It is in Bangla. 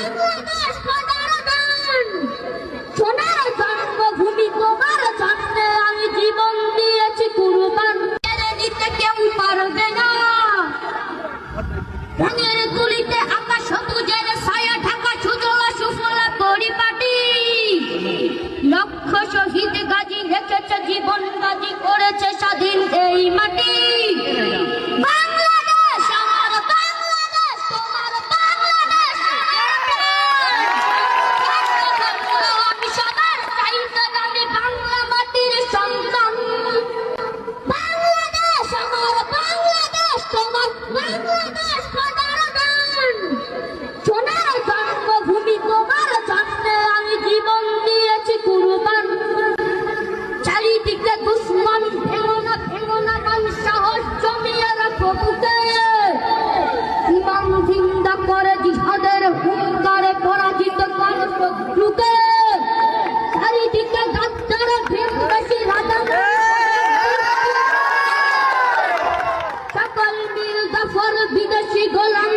全 哥 করে জিহাদের হুঙ্কারে পরাজিত মানুষ লুকে চারিদিকে গাদ্দারে ভিড় বেশি, রাজা সকল মিল জাফর বিদেশি গোলাম